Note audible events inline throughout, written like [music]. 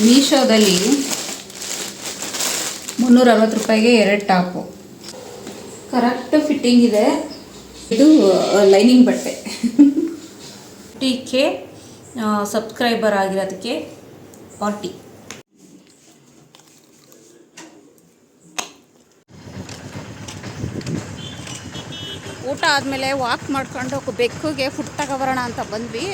ಮೀಶೋದಲ್ಲಿ ಮುನ್ನೂರ ಅರವತ್ತು ರೂಪಾಯಿಗೆ ಎರಡು ಟಾಪು. ಕರೆಕ್ಟ್ ಫಿಟ್ಟಿಂಗ್ ಇದೆ. ಇದು ಲೈನಿಂಗ್ ಬಟ್ಟೆ. ಕೆ ಸಬ್ಸ್ಕ್ರೈಬರ್ ಆಗಿರೋದಕ್ಕೆ ಫಾರ್ಟಿ. ಊಟ ಆದಮೇಲೆ ವಾಕ್ ಮಾಡ್ಕೊಂಡು ಬೆಕ್ಕುಗೆ ಫುಡ್ ತಗೊಬರೋಣ ಅಂತ ಬಂದ್ವಿ.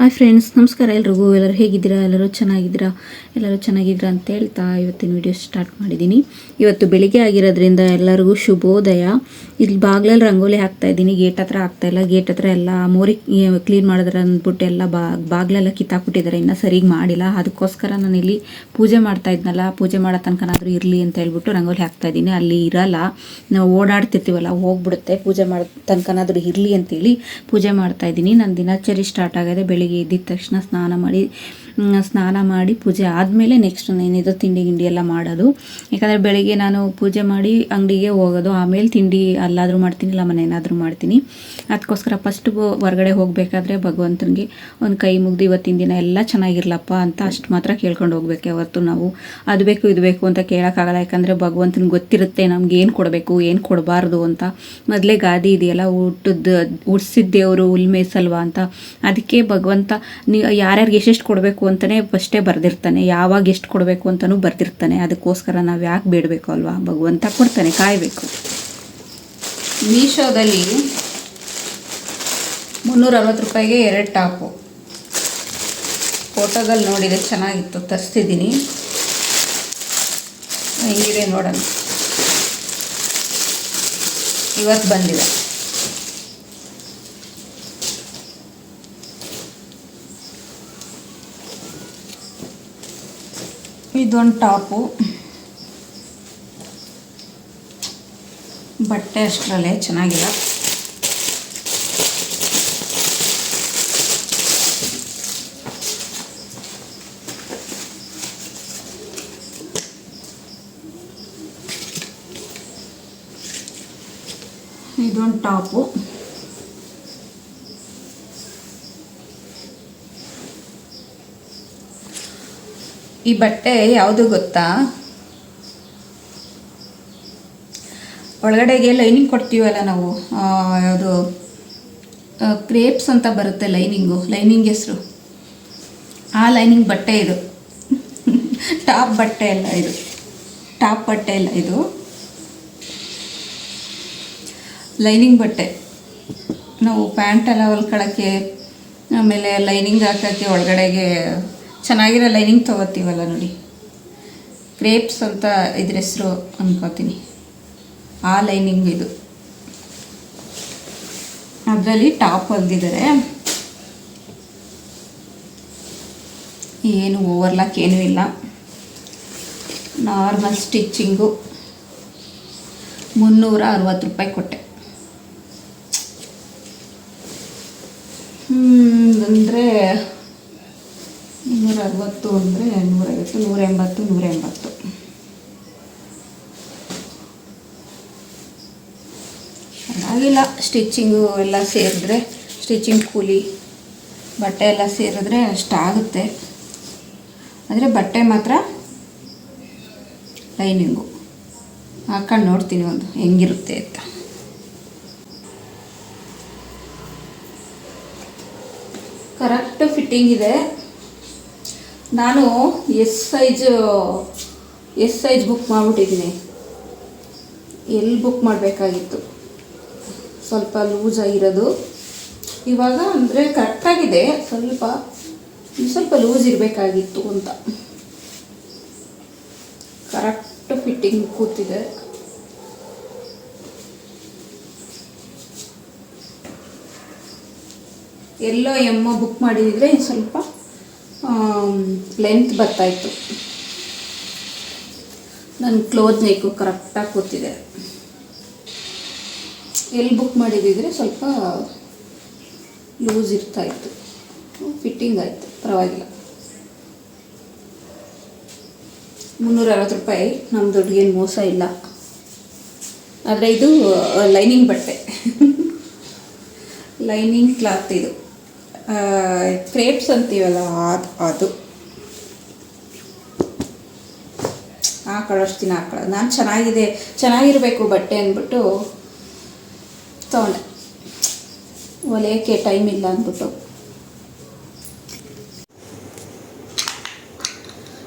ಹಾಯ್ ಫ್ರೆಂಡ್ಸ್ ನಮಸ್ಕಾರ ಎಲ್ರಿಗೂ. ಎಲ್ಲರೂ ಹೇಗಿದ್ದೀರಾ? ಎಲ್ಲರೂ ಚೆನ್ನಾಗಿದ್ದೀರಾ? ಎಲ್ಲರೂ ಚೆನ್ನಾಗಿದ್ದೀರಾ ಅಂತ ಹೇಳ್ತಾ ಇವತ್ತಿನ ವಿಡಿಯೋ ಸ್ಟಾರ್ಟ್ ಮಾಡಿದ್ದೀನಿ. ಇವತ್ತು ಬೆಳಿಗ್ಗೆ ಆಗಿರೋದ್ರಿಂದ ಎಲ್ಲರಿಗೂ ಶುಭೋದಯ. ಇಲ್ಲಿ ಬಾಗ್ಲಲ್ಲಿ ರಂಗೋಲಿ ಹಾಕ್ತಾ ಇದ್ದೀನಿ. ಗೇಟ್ ಹತ್ರ ಹಾಕ್ತಾ ಇಲ್ಲ. ಗೇಟ್ ಹತ್ರ ಎಲ್ಲ ಮೋರಿ ಕ್ಲೀನ್ ಮಾಡಿದ್ರೆ ಅಂದ್ಬಿಟ್ಟು ಎಲ್ಲ ಬಾಗ್ಲೆಲ್ಲ ಕಿತ್ತಾಕ್ಬಿಟ್ಟಿದ್ದಾರೆ. ಇನ್ನೂ ಸರಿಗೆ ಮಾಡಿಲ್ಲ. ಅದಕ್ಕೋಸ್ಕರ ನಾನು ಇಲ್ಲಿ ಪೂಜೆ ಮಾಡ್ತಾ ಇದ್ನಲ್ಲ. ಪೂಜೆ ಮಾಡೋ ತನಕನಾದರೂ ಇರಲಿ ಅಂತ ಹೇಳ್ಬಿಟ್ಟು ರಂಗೋಲಿ ಹಾಕ್ತಾ ಇದ್ದೀನಿ. ಅಲ್ಲಿ ಇರಲ್ಲ. ನಾವು ಓಡಾಡ್ತಿರ್ತೀವಲ್ಲ, ಹೋಗ್ಬಿಡುತ್ತೆ. ಪೂಜೆ ಮಾಡೋ ತನಕನಾದರೂ ಇರಲಿ ಅಂತೇಳಿ ಪೂಜೆ ಮಾಡ್ತಾ ಇದ್ದೀನಿ. ನನ್ನ ದಿನಚರಿ ಸ್ಟಾರ್ಟ್ ಆಗಿದೆ. ಬೆಳಿಗ್ಗೆ ಎದ್ದಿದ ತಕ್ಷಣ ಸ್ನಾನ ಮಾಡಿ ಸ್ನಾನ ಮಾಡಿ ಪೂಜೆ ಆದಮೇಲೆ ನೆಕ್ಸ್ಟ್ ಏನಿದೆ ತಿಂಡಿ ಗಿಂಡಿ ಎಲ್ಲ ಮಾಡೋದು. ಯಾಕಂದರೆ ಬೆಳಗ್ಗೆ ನಾನು ಪೂಜೆ ಮಾಡಿ ಅಂಗಡಿಗೆ ಹೋಗೋದು, ಆಮೇಲೆ ತಿಂಡಿ ಅಲ್ಲಾದರೂ ಮಾಡ್ತೀನಿ, ಇಲ್ಲ ಮನೇನಾದರೂ ಮಾಡ್ತೀನಿ. ಅದಕ್ಕೋಸ್ಕರ ಫಸ್ಟ್ ಹೊರಗಡೆ ಹೋಗಬೇಕಾದ್ರೆ ಭಗವಂತನಿಗೆ ಒಂದು ಕೈ ಮುಗ್ದು ಇವತ್ತಿನ ದಿನ ಎಲ್ಲ ಚೆನ್ನಾಗಿರ್ಲಪ್ಪ ಅಂತ ಅಷ್ಟು ಮಾತ್ರ ಕೇಳ್ಕೊಂಡು ಹೋಗ್ಬೇಕು ಯಾವತ್ತು ನಾವು. ಅದು ಬೇಕು, ಇದು ಬೇಕು ಅಂತ ಕೇಳೋಕ್ಕಾಗಲ್ಲ, ಯಾಕಂದರೆ ಭಗವಂತನಿಗೆ ಗೊತ್ತಿರುತ್ತೆ ನಮ್ಗೆ ಏನು ಕೊಡಬೇಕು, ಏನು ಕೊಡಬಾರ್ದು ಅಂತ. ಮೊದಲೇ ಗಾದಿ ಇದೆಯಲ್ಲ ಊಟದ ಉಡ್ಸಿದ ದೇವರು ಉಲ್ಮೇಸಲ್ವಾ ಅಂತ. ಅದಕ್ಕೆ ಭಗವಂತ ನೀ ಯಾರ್ಯಾರಿಗೆ ಎಷ್ಟೆಷ್ಟು ಕೊಡಬೇಕು ಅಂತಲೇ ಫಸ್ಟೇ ಬರೆದಿರ್ತಾನೆ. ಯಾವಾಗ ಎಷ್ಟು ಕೊಡಬೇಕು ಅಂತಲೂ ಬರ್ದಿರ್ತಾನೆ. ಅದಕ್ಕೋಸ್ಕರ ನಾವು ಯಾಕೆ ಬೇಡಬೇಕು ಅಲ್ವಾ? ಭಗವಂತ ಕೊಡ್ತಾನೆ, ಕಾಯಬೇಕು. ಮೀಶೋದಲ್ಲಿ ಮುನ್ನೂರ ಅರವತ್ತು ರೂಪಾಯಿಗೆ ಎರಡು ಟಾಪು. ಫೋಟೋದಲ್ಲಿ ನೋಡಿದೆ ಚೆನ್ನಾಗಿತ್ತು. ತರಿಸ್ತಿದ್ದೀನಿ. ಹೆಂಗಿದೆ ನೋಡೋಣ. ಇವತ್ತು ಬಂದಿದೆ. ಇದೊಂದು ಟಾಪು. ಬಟ್ಟೆ ಅಷ್ಟರಲ್ಲೇ ಚೆನ್ನಾಗಿಲ್ಲ. ಇದೊಂದು ಟಾಪು. ಈ ಬಟ್ಟೆ ಯಾವುದು ಗೊತ್ತಾ? ಒಳಗಡೆಗೆ ಲೈನಿಂಗ್ ಕೊಡ್ತೀವಲ್ಲ ನಾವು? ಯಾವುದು? ಕ್ರೇಪ್ಸ್ ಅಂತ ಬರುತ್ತೆ ಲೈನಿಂಗು, ಲೈನಿಂಗ್ ಹೆಸರು. ಆ ಲೈನಿಂಗ್ ಬಟ್ಟೆ ಇದು. ಟಾಪ್ ಬಟ್ಟೆ ಎಲ್ಲ ಇದು. ಟಾಪ್ ಬಟ್ಟೆ ಎಲ್ಲ ಇದು. ಲೈನಿಂಗ್ ಬಟ್ಟೆ. ನಾವು ಪ್ಯಾಂಟ್ ಎಲ್ಲ ಹೊಲ್ಕೊಳ್ಳೋಕ್ಕೆ ಆಮೇಲೆ ಲೈನಿಂಗ್ ಹಾಕೋಕ್ಕೆ ಒಳಗಡೆಗೆ ಚೆನ್ನಾಗಿರೋ ಲೈನಿಂಗ್ ತೊಗೋತೀವಲ್ಲ ನೋಡಿ. ಕ್ರೇಪ್ಸ್ ಅಂತ ಇದ್ರ ಹೆಸರು ಅಂದ್ಕೋತೀನಿ ಆ ಲೈನಿಂಗ್ ಇದು. ಅದರಲ್ಲಿ ಟಾಪ್ ಹೊಲ್ದಿದ್ದಾರೆ ಏನು ಓವರ್ಲಾಕ್ ಏನೂ ಇಲ್ಲ. ನಾರ್ಮಲ್ ಸ್ಟಿಚ್ಚಿಂಗು ಮುನ್ನೂರ ಅರವತ್ತು ರೂಪಾಯಿ ಕೊಟ್ಟೆ ಅಂದರೆ ಅರವತ್ತು ಅಂದರೆ ನೂರೈವತ್ತು ನೂರ ಎಂಬತ್ತು ನೂರ ಎಂಬತ್ತು ಆಗಿಲ್ಲ ಸ್ಟಿಚ್ಚಿಂಗು ಎಲ್ಲ ಸೇರಿದ್ರೆ ಸ್ಟಿಚಿಂಗ್ ಕೂಲಿ, ಬಟ್ಟೆ ಎಲ್ಲ ಸೇರಿದ್ರೆ ಅಷ್ಟಾಗುತ್ತೆ ಆದರೆ ಬಟ್ಟೆ ಮಾತ್ರ ಲೈನಿಂಗು. ಹಾಕೊಂಡು ನೋಡ್ತೀನಿ ಒಂದು, ಹೆಂಗಿರುತ್ತೆ ಅಂತ. ಕರೆಕ್ಟ್ ಫಿಟ್ಟಿಂಗ್ ಇದೆ. ನಾನು S size, S size book ಮಾಡಿಬಿಟ್ಟಿದ್ದೀನಿ. ಎಲ್ಲಿ ಬುಕ್ ಮಾಡಬೇಕಾಗಿತ್ತು. ಸ್ವಲ್ಪ ಲೂಸ್ ಆಗಿರೋದು. ಇವಾಗ ಅಂದರೆ ಕರೆಕ್ಟಾಗಿದೆ ಸ್ವಲ್ಪ ಸ್ವಲ್ಪ ಲೂಸ್ ಇರಬೇಕಾಗಿತ್ತು ಅಂತ. ಕರೆಕ್ಟ್ ಫಿಟ್ಟಿಂಗ್ ಕೂತಿದೆ. ಎಲ್ಲೋ ಎಮ್ಮೋ ಬುಕ್ ಮಾಡಿದರೆ ಸ್ವಲ್ಪ ಲೆಂತ್ ಬರ್ತಾಯಿತ್ತು. ನನ್ನ ಕ್ಲೋತ್ ನೆಕ್ಕು ಕರೆಕ್ಟಾಗಿ ಕೂತಿದೆ. ಎಲ್ಲಿ ಬುಕ್ ಮಾಡಿದ್ದಿದ್ರೆ ಸ್ವಲ್ಪ ಲೂಸ್ ಇರ್ತಾಯಿತ್ತು. ಫಿಟ್ಟಿಂಗ್ ಆಯಿತು, ಪರವಾಗಿಲ್ಲ. ಮುನ್ನೂರ ಅರವತ್ತು ರೂಪಾಯಿ ನಮ್ಮ ದುಡ್ಡಿಗೇನು ಮೋಸ ಇಲ್ಲ. ಆದರೆ ಇದು ಲೈನಿಂಗ್ ಬಟ್ಟೆ. [laughs] ಲೈನಿಂಗ್ ಕ್ಲಾತ್ ಇದು. ಕ್ರೇಪ್ಸ್ ಅಂತೀವಲ್ಲ, ಅದು ಅದು. ಹಾಕೊಳ್ಳೋಷ್ಟು ದಿನ ಹಾಕೊಳ್ಳೋದು ನಾನು ಚೆನ್ನಾಗಿದೆ, ಚೆನ್ನಾಗಿರಬೇಕು ಬಟ್ಟೆ ಅಂದ್ಬಿಟ್ಟು ತೊಗೊಂಡೆ. ಒಲೆಯೋಕ್ಕೆ ಟೈಮ್ ಇಲ್ಲ ಅಂದ್ಬಿಟ್ಟು.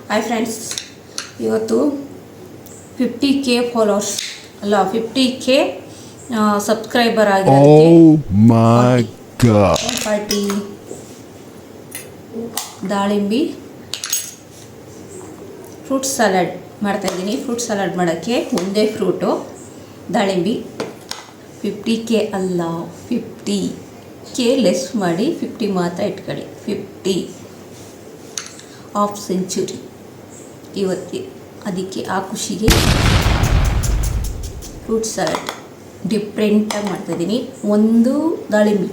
ಹಾಯ್ ಫ್ರೆಂಡ್ಸ್ ಇವತ್ತು ಫಿಫ್ಟಿ ಕೆ ಫಾಲೋವರ್ಸ್ ಅಲ್ಲ ಫಿಫ್ಟಿ ಕೆ ಸಬ್ಸ್ಕ್ರೈಬರ್ ಆಗಿರೋದಕ್ಕೆ ಪಾರ್ಟಿ ದಾಳಿಂಬಿ, ಫ್ರೂಟ್ ಸಲಾಡ್ ಮಾಡ್ತಾಯಿದ್ದೀನಿ ಫ್ರೂಟ್ ಸಲಾಡ್ ಮಾಡೋಕ್ಕೆ ಒಂದೇ ಫ್ರೂಟು, ದಾಳಿಂಬಿ. ಫಿಫ್ಟಿ ಕೆ ಅಲ್ಲ ಫಿಫ್ಟಿ ಕೆ ಲೆಸ್ ಮಾಡಿ ಫಿಫ್ಟಿ ಮಾತ್ರ ಇಟ್ಕೊಳ್ಳಿ. ಫಿಫ್ಟಿ ಆಫ್ ಸೆಂಚುರಿ ಇವತ್ತಿ ಅದಕ್ಕೆ ಆ ಖುಷಿಗೆ ಫ್ರೂಟ್ ಸಲಾಡ್ ಡಿಫ್ರೆಂಟಾಗಿ ಮಾಡ್ತಾಯಿದ್ದೀನಿ ಒಂದು ದಾಳಿಂಬಿ.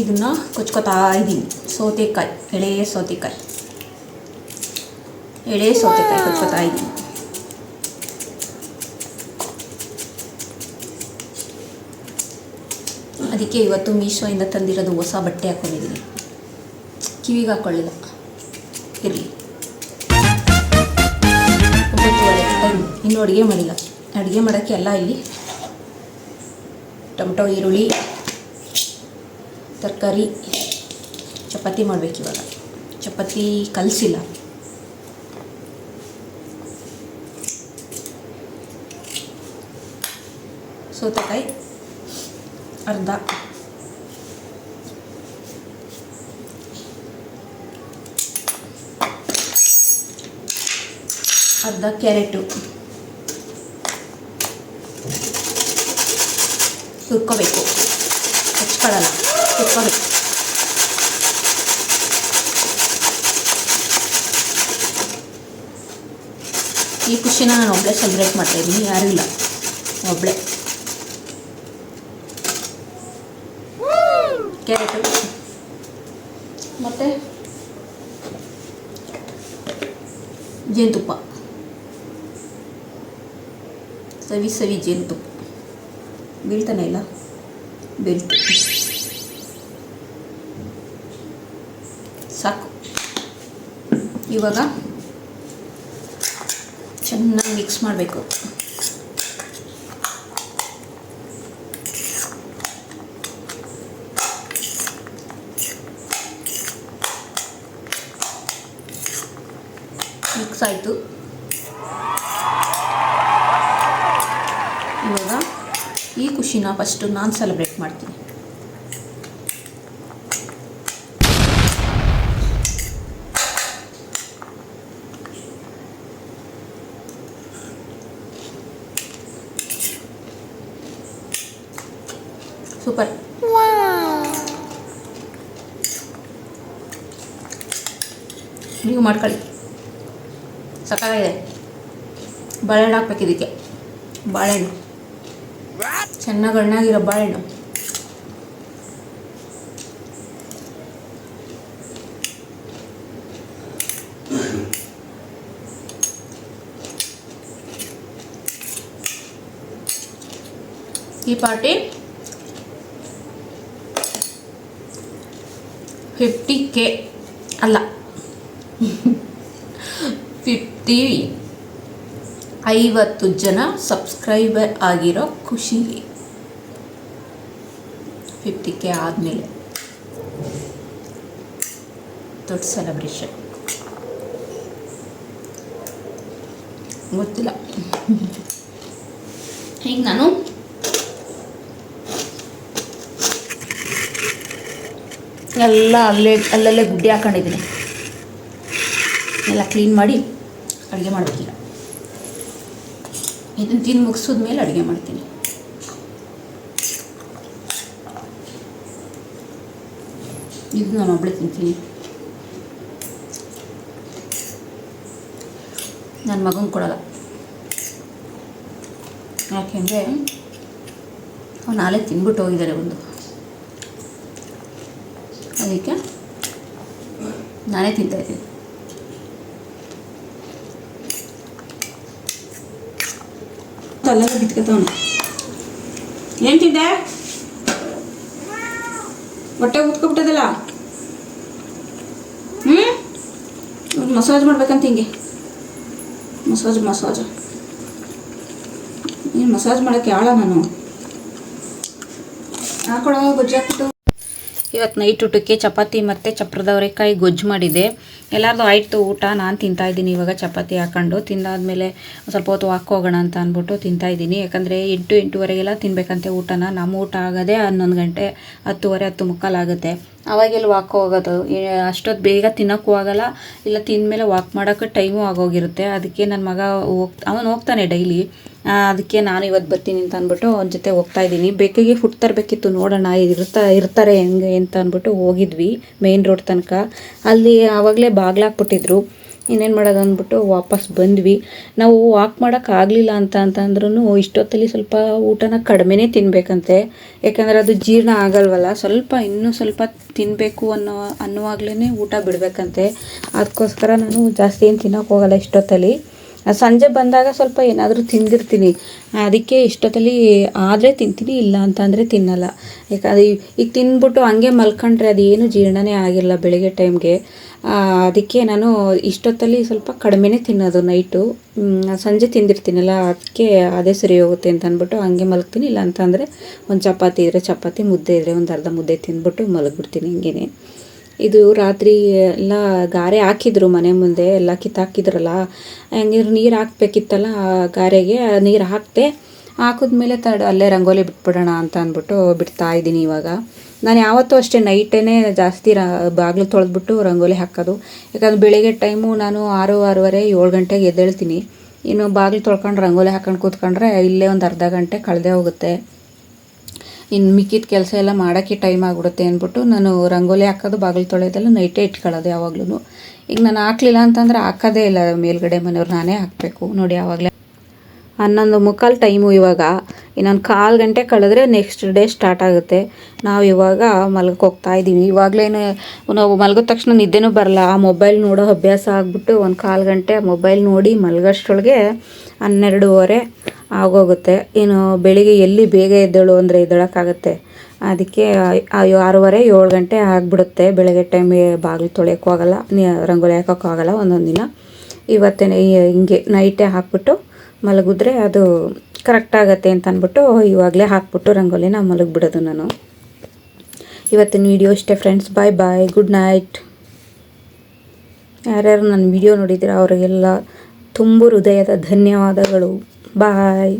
ಇದನ್ನ ಕೊಚ್ಕೊತಾ ಇದ್ದೀನಿ ಸೌತೆಕಾಯಿ ಎಳೆ ಸೌತೆಕಾಯಿ. ಎಳೆ ಸೌತೆಕಾಯಿ ಕೊಚ್ಕೊತಾ ಇದ್ದೀನಿ ಅದಕ್ಕೆ ಇವತ್ತು ಮೀಶೋಯಿಂದ ತಂದಿರೋದು ಹೊಸ ಬಟ್ಟೆ ಹಾಕೊಂಡಿದ್ದೀನಿ ಕಿವಿಗೆ ಹಾಕ್ಕೊಳ್ಳಿಲ್ಲ ಇರಲಿ. ಒಂಬತ್ತುವರೆ ಟೈಮ್ ಇನ್ನೂ ಅಡುಗೆ ಮಾಡಿಲ್ಲ. ಅಡುಗೆ ಮಾಡೋಕ್ಕೆ ಎಲ್ಲ ಇಲ್ಲಿ ಟೊಮೆಟೊ ಈರುಳ್ಳಿ ತರಕಾರಿ ಚಪಾತಿ ಮಾಡಬೇಕು ಇವಾಗ. ಚಪಾತಿ ಕಲಸಿಲ್ಲ. ಸೌತೆಕಾಯಿ ಅರ್ಧ. ಅರ್ಧ ಕ್ಯಾರೆಟು. ಹುರ್ಕೋಬೇಕು. ಹಚ್ಕೊಳ್ಳಲ್ಲ. ಈ ಖುಷಿನ ನಾನು ಒಬ್ಬಳೆ ಸೆಲೆಬ್ರೇಟ್ ಮಾಡ್ತಾ ಇದ್ದೀನಿ, ಯಾರೂ ಇಲ್ಲ. ಒಬ್ಬಳೆ ಕ್ಯಾರೆಟು ಮತ್ತು? ಜೇನುತುಪ್ಪ. ಸವಿ ಸವಿ ಜೇನುತುಪ್ಪ. ಬೀಳ್ತಾನೆ ಇಲ್ಲ? ಬೀಳ್ತು. ಇವಾಗ ಚೆನ್ನಾಗಿ ಮಿಕ್ಸ್ ಮಾಡಬೇಕು. ಮಿಕ್ಸ್ ಆಯಿತು. ಇವಾಗ ಈ ಖುಷಿನ ಫಸ್ಟು ನಾನು ಸೆಲೆಬ್ರೇಟ್ ಮಾಡ್ತೀನಿ. ಸೂಪರ್ ನೀವು ಮಾಡ್ಕೊಳ್ಳಿ. ಸಕ್ಕತ್ತಾಗಿದೆ ಬಾಳೆಹಣ್ಣು ಹಾಕ್ಬೇಕು ಇದಕ್ಕೆ. ಬಾಳೆಹಣ್ಣು. ಚೆನ್ನಾಗಿ ಹಣ್ಣಾಗಿರೋ ಬಾಳೆಹಣ್ಣು. ಈ ಪಾರ್ಟಿ ಫಿಫ್ಟಿ ಕೆ ಅಲ್ಲ. ಫಿಫ್ಟಿ ಐವತ್ತು ಜನ ಸಬ್ಸ್ಕ್ರೈಬರ್ ಆಗಿರೋ ಖುಷಿಲಿ. ಫಿಫ್ಟಿ ಕೆ ಆದಮೇಲೆ. ದೊಡ್ಡ ಸೆಲೆಬ್ರೇಷನ್ ಗೊತ್ತಿಲ್ಲ. [laughs] ಈಗ ನಾನು? ಎಲ್ಲ ಅಲ್ಲೇ, ಅಲ್ಲಲ್ಲೇ ಗುಡ್ಡೆ ಹಾಕೊಂಡಿದ್ದೀನಿ. ಎಲ್ಲ ಕ್ಲೀನ್ ಮಾಡಿ ಅಡುಗೆ ಮಾಡಬೇಕೀಗ ಇದನ್ನು ತಿಂದು ಮುಗಿಸಿದ ಮೇಲೆ ಅಡುಗೆ ಮಾಡ್ತೀನಿ. ಇದು ನಾನು ತಿಂತೀನಿ. ನನ್ನ ಮಗನ ಕೊಡಲ್ಲ. ಯಾಕೆಂದರೆ ಅವನು ನಾಳೆ ತಿನ್ಬಿಟ್ಟು ಹೋಗಿದ್ದಾರೆ ಒಂದು. ಅದಕ್ಕೆ ನಾನೇ ತಿಂತಾಯಿದ್ದೀನಿ ತಲೆಗೆ ಬಿತ್ಕೊತಾವನು ಏನು ತಿಂದೆ? ಹೊಟ್ಟೆ ಉತ್ಕೊಬಿಟ್ಟದಲ್ಲ? ಹ್ಞೂ ಮಸಾಜ್ ಮಾಡ್ಬೇಕಂತ ಹಿಂಗೆ. Massage massage. ನೀನು ಮಸಾಜ್ ಮಾಡೋಕ್ಕೆ ಯಾಳ ನಾನು? ಹಾಕೊಳ ಹಾಕ್ಬಿಟ್ಟು ಇವತ್ತು ನೈಟ್ ಊಟಕ್ಕೆ ಚಪಾತಿ ಮತ್ತು ಚಪ್ರದವರೆಕಾಯಿ ಗೊಜ್ಜು ಮಾಡಿದೆ. ಎಲ್ಲರದು ಆಯಿತು ಊಟ, ನಾನು ತಿಂತಾ ಇದ್ದೀನಿ ಇವಾಗ ಚಪಾತಿ ಹಾಕೊಂಡು. ತಿಂದಾದಮೇಲೆ ಸ್ವಲ್ಪ ಹೊತ್ತು ವಾಕ್ ಹೋಗೋಣ ಅಂತ ಅಂದ್ಬಿಟ್ಟು ತಿಂತಾ ಇದ್ದೀನಿ. ಯಾಕಂದರೆ ಎಂಟು ಎಂಟೂವರೆಗೆಲ್ಲ ತಿನ್ಬೇಕಂತೆ ಊಟನ. ನಮ್ಮ ಊಟ ಆಗೋದೇ ಹನ್ನೊಂದು ಗಂಟೆ, ಹತ್ತುವರೆ, ಹತ್ತು ಮುಕ್ಕಾಲು ಆಗುತ್ತೆ. ಅವಾಗೆಲ್ಲ ವಾಕ್ ಹೋಗೋದು. ಅಷ್ಟೊತ್ತು ಬೇಗ ತಿನ್ನೋಕ್ಕೂ ಆಗೋಲ್ಲ. ಇಲ್ಲ, ತಿಂದಮೇಲೆ ವಾಕ್ ಮಾಡೋಕ್ಕೆ ಟೈಮು ಆಗೋಗಿರುತ್ತೆ. ಅದಕ್ಕೆ ನನ್ನ ಮಗ ಹೋಗ್ ಅವನು ಹೋಗ್ತಾನೆ ಡೈಲಿ ಅದಕ್ಕೆ ನಾನು ಇವತ್ತು ಬರ್ತೀನಿ ಅಂತ ಅಂದ್ಬಿಟ್ಟು ಅವ್ರ ಜೊತೆ ಹೋಗ್ತಾ ಇದ್ದೀನಿ. ಬೇಕಿಗೆ ಫುಡ್ ತರಬೇಕಿತ್ತು ನೋಡೋಣ, ಇರ್ತಾ, ಇರ್ತಾರೆ ಹೆಂಗೆ ಅಂತ ಅಂದ್ಬಿಟ್ಟು ಹೋಗಿದ್ವಿ ಮೇನ್ ರೋಡ್ ತನಕ. ಅಲ್ಲಿ ಆವಾಗಲೇ ಬಾಗ್ಲಾಕ್ಬಿಟ್ಟಿದ್ರು ಇನ್ನೇನು ಮಾಡೋದು ಅಂದ್ಬಿಟ್ಟು ವಾಪಸ್ ಬಂದ್ವಿ. ನಾವು ವಾಕ್ ಮಾಡೋಕ್ಕಾಗಲಿಲ್ಲ ಅಂತ ಅಂತಂದ್ರೂ ಇಷ್ಟೊತ್ತಲ್ಲಿ ಸ್ವಲ್ಪ ಊಟನ ಕಡಿಮೆನೇ ತಿನ್ನಬೇಕಂತೆ ಯಾಕಂದರೆ ಅದು ಜೀರ್ಣ ಆಗಲ್ವಲ್ಲ, ಸ್ವಲ್ಪ ಇನ್ನೂ ಸ್ವಲ್ಪ ತಿನ್ನಬೇಕು ಅನ್ನೋ ಅನ್ನುವಾಗಲೇ ಊಟ ಬಿಡಬೇಕಂತೆ. ಅದಕ್ಕೋಸ್ಕರ ನಾನು ಜಾಸ್ತಿ ಏನು ತಿನ್ನೋಕ್ಕೋಗಲ್ಲ ಇಷ್ಟೊತ್ತಲ್ಲಿ. ಸಂಜೆ ಬಂದಾಗ ಸ್ವಲ್ಪ ಏನಾದರೂ ತಿಂದಿರ್ತೀನಿ. ಅದಕ್ಕೆ ಇಷ್ಟೊತ್ತಲ್ಲಿ ಆದರೆ ತಿಂತೀನಿ, ಇಲ್ಲ ಅಂತಂದರೆ ತಿನ್ನಲ್ಲ. ಯಾಕಂದರೆ ಈಗ ತಿಂದ್ಬಿಟ್ಟು ಹಂಗೆ ಮಲ್ಕೊಂಡ್ರೆ ಅದೇನು ಜೀರ್ಣನೇ ಆಗಿಲ್ಲ ಬೆಳಗ್ಗೆ ಟೈಮ್ಗೆ. ಅದಕ್ಕೆ ನಾನು ಇಷ್ಟೊತ್ತಲ್ಲಿ ಸ್ವಲ್ಪ ಕಡಿಮೆನೇ ತಿನ್ನೋದು ನೈಟು. ಸಂಜೆ ತಿಂದಿರ್ತೀನಲ್ಲ, ಅದಕ್ಕೆ ಅದೇ ಸರಿ ಹೋಗುತ್ತೆ ಅಂತ ಅಂದ್ಬಿಟ್ಟು ಹಂಗೆ ಮಲಗ್ತೀನಿ. ಇಲ್ಲ ಅಂತಂದರೆ ಒಂದು ಚಪಾತಿ ಇದ್ದರೆ ಚಪಾತಿ, ಮುದ್ದೆ ಇದ್ದರೆ ಒಂದು ಅರ್ಧ ಮುದ್ದೆ ತಿಂದ್ಬಿಟ್ಟು ಮಲಗಿಬಿಡ್ತೀನಿ ಹಿಂಗೇನೆ. ಇದು ರಾತ್ರಿ ಎಲ್ಲ ಗಾರೆ ಹಾಕಿದ್ರು ಮನೆ ಮುಂದೆ, ಎಲ್ಲ ಕಿತ್ತಾಕಿದ್ರಲ್ಲ. ಹಂಗಿದ್ರೆ ನೀರು ಹಾಕ್ಬೇಕಿತ್ತಲ್ಲ ಆ ಗಾರೆಗೆ ನೀರು ಹಾಕಿದೆ ಹಾಕಿದ್ಮೇಲೆ ತಡ, ಅಲ್ಲೇ ರಂಗೋಲಿ ಬಿಟ್ಬಿಡೋಣ ಅಂತ ಅಂದ್ಬಿಟ್ಟು ಬಿಡ್ತಾ ಇದ್ದೀನಿ ಇವಾಗ. ನಾನು ಯಾವತ್ತೂ ಅಷ್ಟೇ ನೈಟೇ ಜಾಸ್ತಿ ರ, ಬಾಗಿಲು ತೊಳೆದ್ಬಿಟ್ಟು ರಂಗೋಲಿ ಹಾಕೋದು. ಯಾಕಂದ್ರೆ ಬೆಳಿಗ್ಗೆ ಟೈಮು ನಾನು ಆರು, ಆರೂವರೆ, ಏಳು ಗಂಟೆಗೆ ಎದ್ದೇಳ್ತೀನಿ. ಇನ್ನು ಬಾಗಿಲು ತೊಳ್ಕೊಂಡು ರಂಗೋಲಿ ಹಾಕೊಂಡು ಕೂತ್ಕೊಂಡ್ರೆ ಇಲ್ಲೇ ಒಂದು ಅರ್ಧ ಗಂಟೆ ಕಳೆದೇ ಹೋಗುತ್ತೆ. ಇನ್ನು ಮಿಕ್ಕಿದ ಕೆಲಸ ಎಲ್ಲ ಮಾಡೋಕ್ಕೆ ಟೈಮ್ ಆಗಿಬಿಡುತ್ತೆ ಅಂದ್ಬಿಟ್ಟು ನಾನು ರಂಗೋಲಿ ಹಾಕೋದು ಬಾಗಿಲು ತೊಳೆಯೋದೆಲ್ಲ ನೈಟೇ ಇಟ್ಕೊಳ್ಳೋದು ಯಾವಾಗ್ಲೂ ಈಗ ನಾನು ಹಾಕ್ಲಿಲ್ಲ ಅಂತಂದರೆ ಹಾಕೋದೇ ಇಲ್ಲ ಮೇಲ್ಗಡೆ ಮನೆಯವ್ರು, ನಾನೇ ಹಾಕಬೇಕು ನೋಡಿ ಯಾವಾಗಲೇ. ಹನ್ನೊಂದು ಮುಕ್ಕಾಲು ಟೈಮು ಇವಾಗ. ಇನ್ನೊಂದು ಕಾಲು ಗಂಟೆ ಕಳೆದ್ರೆ ನೆಕ್ಸ್ಟ್ ಡೇ ಸ್ಟಾರ್ಟ್ ಆಗುತ್ತೆ. ನಾವು ಇವಾಗ ಮಲ್ಗಕ್ಕೆ ಹೋಗ್ತಾ ಇದ್ದೀವಿ. ಇವಾಗಲೇನು ನಾವು ಮಲಗಿದ ತಕ್ಷಣ ನಿದ್ದೆನೂ ಬರಲ್ಲ. ಆ ಮೊಬೈಲ್ ನೋಡೋ ಅಭ್ಯಾಸ ಆಗಿಬಿಟ್ಟು ಒಂದು ಕಾಲು ಗಂಟೆ ಮೊಬೈಲ್ ನೋಡಿ ಮಲಗೋಷ್ಟರೊಳಗೆ ಹನ್ನೆರಡೂವರೆ ಆಗೋಗುತ್ತೆ. ಏನು, ಬೆಳಿಗ್ಗೆ ಎಲ್ಲಿ ಬೇಗ ಎದ್ದೇಳು ಅಂದರೆ ಎದ್ದೇಳೋಕ್ಕಾಗತ್ತೆ. ಅದಕ್ಕೆ ಆರೂವರೆ, ಏಳು ಗಂಟೆ ಆಗಿಬಿಡುತ್ತೆ. ಬೆಳಗ್ಗೆ ಟೈಮಿಗೆ ಬಾಗಿಲು ತೊಳೆಯೋಕ್ಕೂ ಆಗಲ್ಲ ರಂಗೋಲಿ ಹಾಕೋಕ್ಕೂ ಆಗಲ್ಲ ಒಂದೊಂದು ದಿನ. ಇವತ್ತೇ ಹಿಂಗೆ ನೈಟೇ ಹಾಕ್ಬಿಟ್ಟು ಮಲಗಿದ್ರೆ ಅದು ಕರೆಕ್ಟ್ ಆಗತ್ತೆ ಅಂತ ಅಂದ್ಬಿಟ್ಟು ಇವಾಗಲೇ ಹಾಕ್ಬಿಟ್ಟು ರಂಗೋಲಿನ ಮಲಗಿಬಿಡೋದು ನಾನು. ಇವತ್ತಿನ ವಿಡಿಯೋ ಇಷ್ಟೇ friends bye bye good night ಯಾರ್ಯಾರು ನನ್ನ ವಿಡಿಯೋ ನೋಡಿದ್ರೆ ಅವರಿಗೆಲ್ಲ ತುಂಬ ಹೃದಯದ ಧನ್ಯವಾದಗಳು. ಬಾಯ್